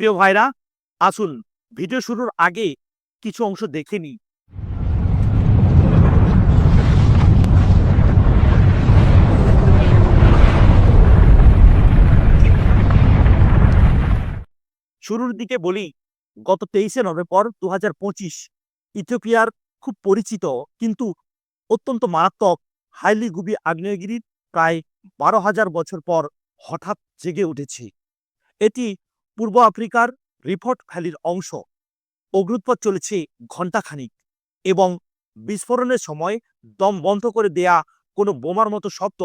প্রিয় ভাইরা, আসুন ভিডিও শুরুর আগে কিছু অংশ দেখে নিই। শুরুর দিকে বলি, গত তেইশে নভেম্বর দু হাজার পঁচিশ ইথিওপিয়ার খুব পরিচিত কিন্তু অত্যন্ত মারাত্মক হাইলি গুবি আগ্নেয়গিরির প্রায় বারো হাজার বছর পর হঠাৎ জেগে উঠেছে। এটি পূর্ব আফ্রিকার রিফট ভ্যালির অংশ। অগ্নুৎপাত চলেছে ঘণ্টাখানিক এবং বিস্ফোরণের সময় দম বন্ধ করে দেয়া কোনো বোমার মতো শব্দ,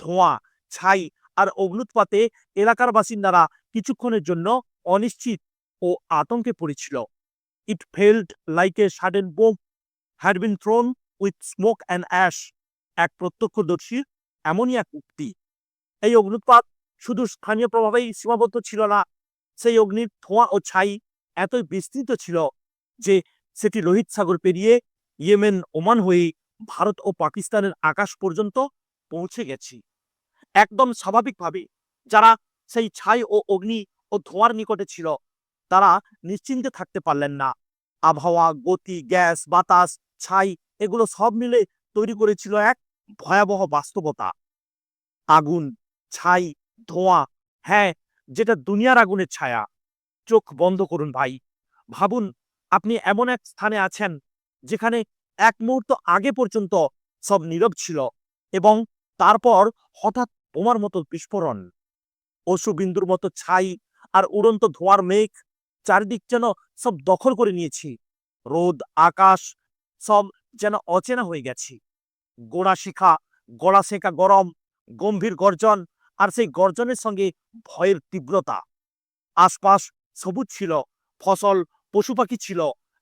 ধোঁয়া, ছাই আর অগ্নুৎপাতে এলাকার বাসিন্দারা কিছুক্ষণের জন্য অনিশ্চিত ও আতঙ্কে পড়েছিল। It felt like a sudden bomb, had been thrown with smoke and ash, এক প্রত্যক্ষদর্শীর এমনই এক উক্তি। এই অগ্নুৎপাত শুধু স্থানীয় প্রভাবেই সীমাবদ্ধ ছিল না সেই অগ্নির ধোঁয়া ও ছাই এতই বিস্তৃত ছিল যে সেটি লোহিত সাগর পেরিয়ে ইয়েমেন ওমান হয়ে ভারত ও পাকিস্তানের আকাশ পর্যন্ত পৌঁছে গেছে। একদম স্বাভাবিকভাবে যারা সেই ছাই ও অগ্নি ও ধোঁয়ার নিকটে ছিল, তারা নিশ্চিন্তে থাকতে পারলেন না। আবহাওয়া, গতি, গ্যাস, বাতাস, ছাই এগুলো সব মিলে তৈরি করেছিল এক ভয়াবহ বাস্তবতা। আগুন, ছাই, ধোঁয়া হ্যাঁ যেটা দুনিয়ার আগুনের ছায়া। চোখ বন্ধ করুন ভাই। ভাবুন, আপনি এমন এক স্থানে আছেন যেখানে এক মুহূর্ত আগে পর্যন্ত সব নীরব ছিল এবং তারপর হঠাৎ বোমার মতো বিস্ফোরণ। অশুবিন্দুর মতো ছাই আর উড়ন্ত ধোঁয়ার মেঘ চারিদিক যেন সব দখল করে নিয়েছি। রোদ, আকাশ সব যেন অচেনা হয়ে গেছে। গোড়া শিখা, গলা সেকা গরম, গম্ভীর গর্জন আর সেই গর্জনের সঙ্গে ভয়ের তীব্রতা। আশপাশ সবুজ ছিল, ফসল, পশু পাখি ছিল।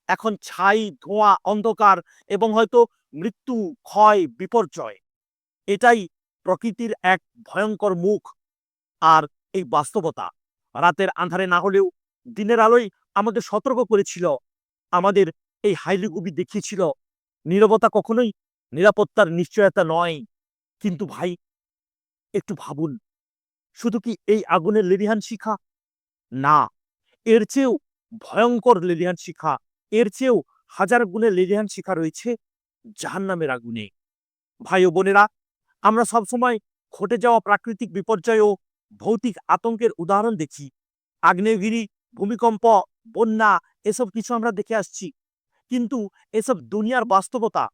এখন ছাই, ধোঁয়া, অন্ধকার এবং হয়তো মৃত্যু, ক্ষয়, বিপর্যয়। এটাই প্রকৃতির এক ভয়ঙ্কর মুখ আর এই বাস্তবতা। রাতের আন্ধারে না হলেও দিনের আলোয় আমাদের সতর্ক করেছিল। আমাদের এই হাইলিগুবি দেখিয়েছিল, নীরবতা কখনোই নিরাপত্তার নিশ্চয়তা নয়। কিন্তু ভাই, একটু ভাবুন। শুধু কি এই আগুনের লেলিহান শিখা? না, এর চেয়েও ভয়ঙ্কর লেলিহান শিখা, এর চেয়েও হাজার গুণের লেলিহান শিখা রয়েছে জাহান্নামের আগুনে। ভাই ও বোনেরা, আমরা সবসময় ঘটে যাওয়া প্রাকৃতিক বিপর্যয় ও ভৌতিক আতঙ্কের উদাহরণ দেখি। আগ্নেয়গিরি, ভূমিকম্প, বন্যা, এসব কিছু আমরা দেখে আসছি। কিন্তু এসব দুনিয়ার বাস্তবতা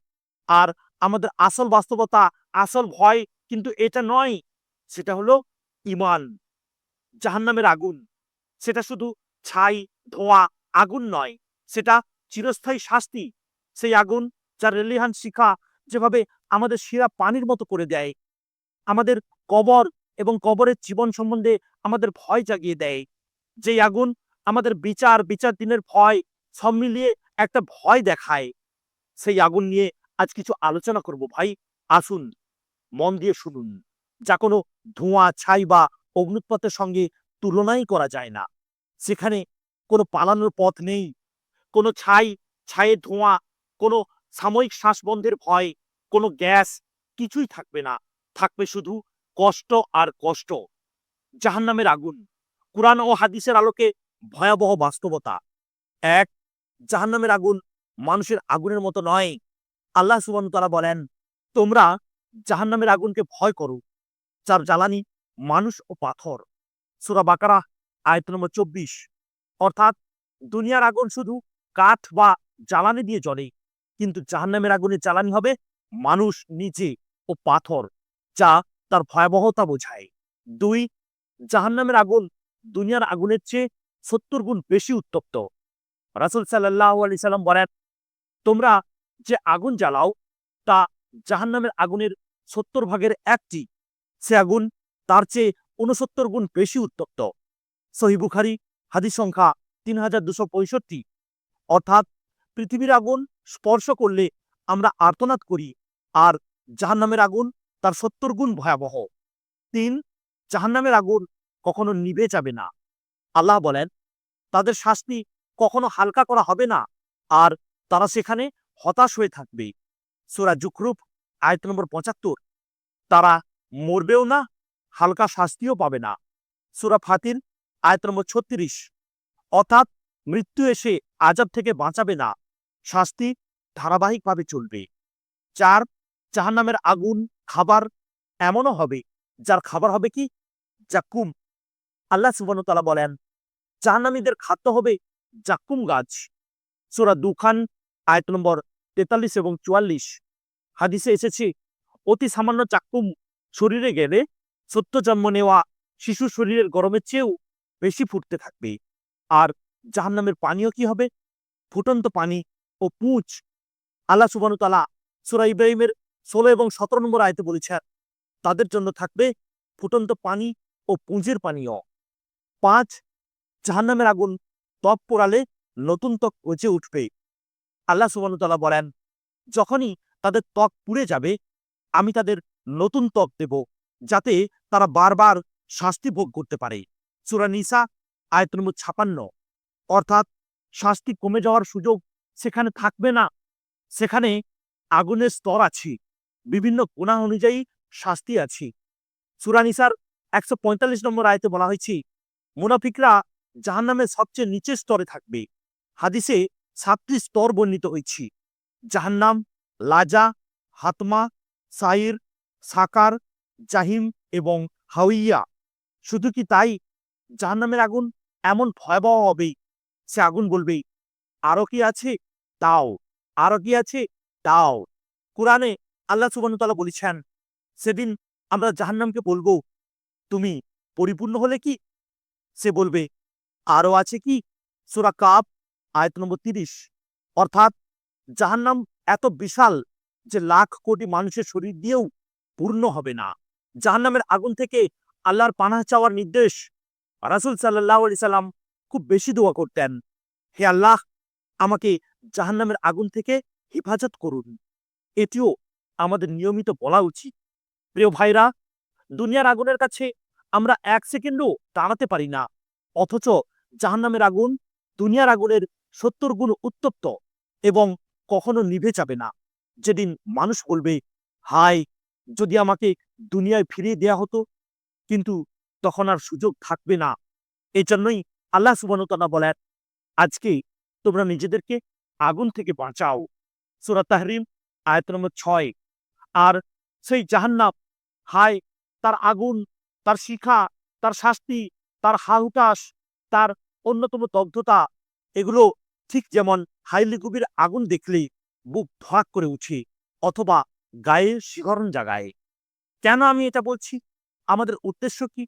আর আমাদের আসল বাস্তবতা, আসল ভয় কিন্তু এটা নয়। সেটা হলো ইমান, জাহান্নামের আগুন। সেটা শুধু ছাই, ধোঁয়া, আগুন নয়, সেটা চিরস্থায়ী শাস্তি। সেই আগুন যার রেলিহান শিখা যেভাবে আমাদের শিরা পানির মতো করে দেয়, আমাদের কবর এবং কবরের জীবন সম্বন্ধে আমাদের ভয় জাগিয়ে দেয়। যেই আগুন আমাদের বিচার বিচার দিনের ভয় সব মিলিয়ে একটা ভয় দেখায়। সেই আগুন নিয়ে আজ কিছু আলোচনা করব ভাই। আসুন, মন দিয়ে শুনুন। যা কোনো ধোঁয়া, ছাই বা অগ্নুৎপাতের সঙ্গে তুলনাই করা যায় না। সেখানে কোনো পালানোর পথ নেই। কোনো ছাই ছায়ের ধোঁয়া, কোনো সাময়িক শ্বাসবন্ধের ভয়, কোনো গ্যাস কিছুই থাকবে না। থাকবে শুধু কষ্ট আর কষ্ট। জাহান্নামের আগুন। কোরআন ও হাদিসের আলোকে ভয়াবহ বাস্তবতা। এক, জাহান্নামের আগুন মানুষের আগুনের মতো নয়। আল্লাহ সুবান তারা বলেন, তোমরা জাহান্নামের আগুনকে ভয় করো। যার জ্বালানি, মানুষ ও পাথর। সুরা বাকারা, আয়ত নম্বর চব্বিশ। অর্থাৎ দুনিয়ার আগুন শুধু কাঠ বা জ্বালানি দিয়ে জ্বলে, কিন্তু জাহান্নামের আগুনের জ্বালানি হবে মানুষ নিজে ও পাথর, যা তার ভয়াবহতা বোঝায়। দুই, জাহান্নামের আগুন দুনিয়ার আগুনের চেয়ে সত্তর গুণ বেশি উত্তপ্ত। রাসুল সাল্লাহ আলি সাল্লাম বলেন, তোমরা যে আগুন জ্বালাও, তা জাহান্নামের আগুনের সত্তর ভাগের একটি সে আগুন তার চেয়ে উনসত্তর গুণ বেশি উত্তপ্ত। সহি বুখারি, হাদিস সংখ্যা তিন হাজার দুশো পঁয়ষট্টি। অর্থাৎ পৃথিবীর আগুন স্পর্শ করলে আমরা আর্তনাদ করি আর জাহান্নামের আগুন তার সত্তর গুণ ভয়াবহ। তিন, জাহান্নামের আগুন কখনো নিভে যাবে না। আল্লাহ বলেন, তাদের শাস্তি কখনো হালকা করা হবে না আর তারা সেখানে হতাশ হয়ে থাকবে। সোরা জুকরুপ আয়ত নম্বর পঁচাত্তর। তারা মরবেও না, হালকা শাস্তিও পাবে না। সুরা ফাতির, আয়ত নম্বর ছত্রিশ। অর্থাৎ মৃত্যু এসে আজাব থেকে বাঁচাবে না। শাস্তি ধারাবাহিকভাবে চলবে। চার, জাহান্নামের আগুন, খাবার এমনও হবে, যার খাবার হবে কি? জাক্কুম আল্লাহ সুবহানাহু বলেন, জাহান্নামীদের খাদ্য হবে জাক্কুম গাছ। সূরা দুখান, আয়ত নম্বর তেতাল্লিশ এবং চুয়াল্লিশ। হাদিসে এসেছে, অতি সামান্য চাক্কুম শরীরে গেলে সত্য জন্ম নেওয়া শিশু শরীরের গরমের চেয়েও বেশি ফুটতে থাকবে। আর জাহান্নামের পানীয় কি হবে? ফুটন্ত পানি ও পুঁচ। আল্লাহ সুবানু তালা সুরা ইব্রাহিমের ষোলো এবং সতেরো নম্বর আয়তে বলেছেন, তাদের জন্য থাকবে ফুটন্ত পানি ও পুঁজের পানীয় পাঁচ, জাহান্নামের আগুন তপ পোড়ালে নতুন ত্বক গজে উঠবে। আল্লাহ সুবানু তালা বলেন, যখনই তাদের ত্বক পুড়ে যাবে, আমি তাদের নতুন ত্বক দেব, যাতে তারা বারবার শাস্তি ভোগ করতে পারে। সুরা নিসা ছাপান্ন। অর্থাৎ, শাস্তি কমে যাওয়ার সুযোগ সেখানে থাকবে না। সেখানে আগুনের স্তর আছে। বিভিন্ন কোনা অনুযায়ী শাস্তি আছে। সুরানিসার একশো পঁয়তাল্লিশ নম্বর আয়তে বলা হয়েছে, মুনাফিকরা জাহান্নামের সবচেয়ে নিচের স্তরে থাকবে। হাদিসে সাতটি স্তর বর্ণিত হয়েছে। জাহান্নাম, লাজা, হাতমা, সাইর সাকার, জাহিম এবং হাউইয়া শুধু কি তাই? জাহান্নামের আগুন এমন ভয়াবহ হবে, সে আগুন বলবে আরও কি আছে? তাও। আরও কি আছে? তাও। কোরআনে আল্লাহ সুবান তালা বলেছেন, সেদিন আমরা জাহান্নামকে বলব। তুমি পরিপূর্ণ হলে কি? সে বলবে, আরও আছে কি? সুরা কাপ আয়ত নম্বর তিরিশ। অর্থাৎ জাহান্নাম এত বিশাল যে লাখ কোটি মানুষের শরীর দিয়েও পূর্ণ হবে না। জাহান্নামের আগুন থেকে আল্লাহর পানাহ চাওয়ার নির্দেশ। রাসুল সাল্লাহ সাল্লাম খুব বেশি দোয়া করতেন। হে আল্লাহ, আমাকে জাহান্নামের আগুন থেকে হেফাজত করুন। এটিও আমাদের নিয়মিত বলা উচিত। প্রিয় ভাইরা, দুনিয়ার আগুনের কাছে আমরা এক সেকেন্ডও দাঁড়াতে পারি না। অথচ জাহান্নামের আগুন দুনিয়ার আগুনের সত্তর গুণ উত্তপ্ত এবং কখনো নিভে যাবে না। যেদিন মানুষ বলবে, হায় যদি আমাকে দুনিয়ায় ফিরিয়ে দেয়া হতো, কিন্তু তখন আর সুযোগ থাকবে না। এই জন্যই আল্লাহ সুবানতনা বলেন, আজকে তোমরা নিজেদেরকে আগুন থেকে বাঁচাও। সুরা তাহরিম, আয়ত নম্বর ছয়। আর সেই জাহান্নাব হায়, তার আগুন, তার শিখা, তার শাস্তি, তার হাহুটাস তার অন্যতম দগ্ধতা, এগুলো ঠিক যেমন হাইলিগুবির আগুন দেখলে বুক ধরাক করে উঠে, অথবা গায়ে শিহরণ জাগায়। কেন আমি এটা বলছি? আমাদের উদ্দেশ্য কি?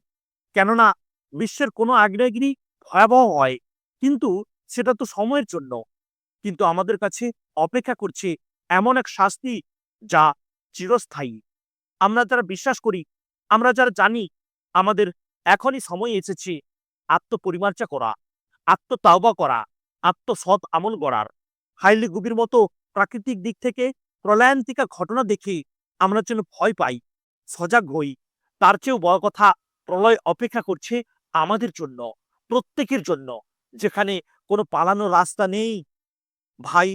কেননা বিশ্বের কোনো আগ্নেয়গিরি ভয়াবহ হয়, কিন্তু সেটা তো সময়ের জন্য। কিন্তু আমাদের কাছে অপেক্ষা করছে এমন এক শাস্তি যা চিরস্থায়ী। আমরা যারা বিশ্বাস করি, আমরা যারা জানি, আমাদের এখনই সময় এসেছে আত্মপরিমার্জা করা, আত্মতাওবা করা, আত্মসৎ আমল গড়ার হাইলি গুবির মতো প্রাকৃতিক দিক থেকে প্রলয়ান্তিকা ঘটনা দেখে আমরা যেন ভয় পাই, সজাগ হই। তার চেয়েও বড় কথা, প্রলয় অপেক্ষা করছে আমাদের জন্য, প্রত্যেকের জন্য, যেখানে কোনো পালানোর রাস্তা নেই। ভাই,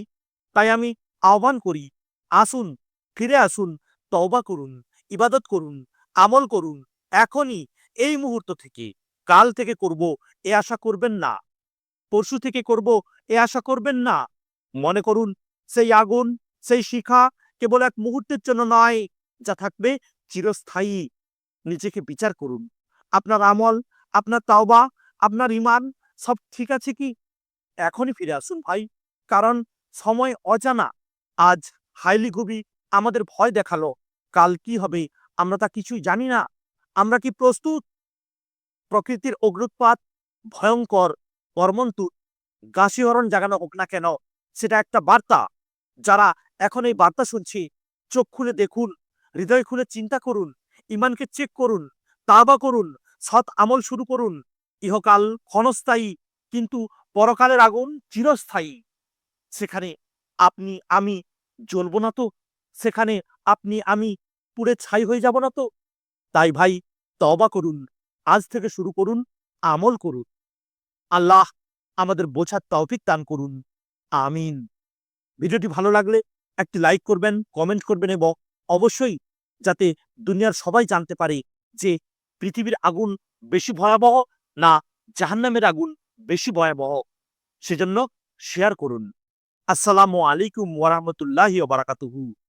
তাই আমি আহ্বান করি, আসুন, ফিরে আসুন, তওবা করুন, ইবাদত করুন, আমল করুন, এখনই, এই মুহূর্ত থেকে। কাল থেকে করব, এ আশা করবেন না। পরশু থেকে করব, এ আশা করবেন না। মনে করুন, সেই আগুন সেই শিখা কেবল এক মুহূর্তের জন্য নয়, যা থাকবে চিরস্থায়ী। নিজেকে বিচার করুন। আপনার আমল, আপনার তাওবা, আপনার ইমান সব ঠিক আছে কি? এখনই ফিরে আসুন ভাই, কারণ সময় অজানা। আজ হাইলি গুবি আমাদের ভয় দেখাল। কাল কি হবে? আমরা তা কিছুই জানি না। আমরা কি প্রস্তুত? প্রকৃতির অগ্রুৎপাত ভয়ঙ্কর কর্মন্তুর গাছিহরণ জাগানো হোক না কেন, সেটা একটা বার্তা। যারা এখন এই বার্তা শুনছি, চোখ খুলে দেখুন, হৃদয় খুলে চিন্তা করুন ইমানকে চেক করুন তাবা করুন, সৎ আমল শুরু করুন। ইহকাল ক্ষণস্থায়ী, কিন্তু পরকালের আগুন চিরস্থায়ী। সেখানে আপনি, আমি জ্বলব না তো? সেখানে আপনি, আমি পুড়ে ছাই হয়ে যাব না তো? তাই ভাই তবা করুন, আজ থেকে শুরু করুন, আমল করুন। আল্লাহ আমাদের বোঝার তৌফিক দান করুন। আমিন। ভিডিওটি ভালো লাগলে একটি লাইক করবেন কমেন্ট করবেন এবং অবশ্যই যাতে দুনিয়ার সবাই জানতে পারে যে পৃথিবীর আগুন বেশি ভয়াবহ না জাহান্নামের আগুন বেশি ভয়াবহ। সেজন্য শেয়ার করুন। আসসালামু আলাইকুম ওয়ারাহমতুল্লাহি ওবারাকাতুহু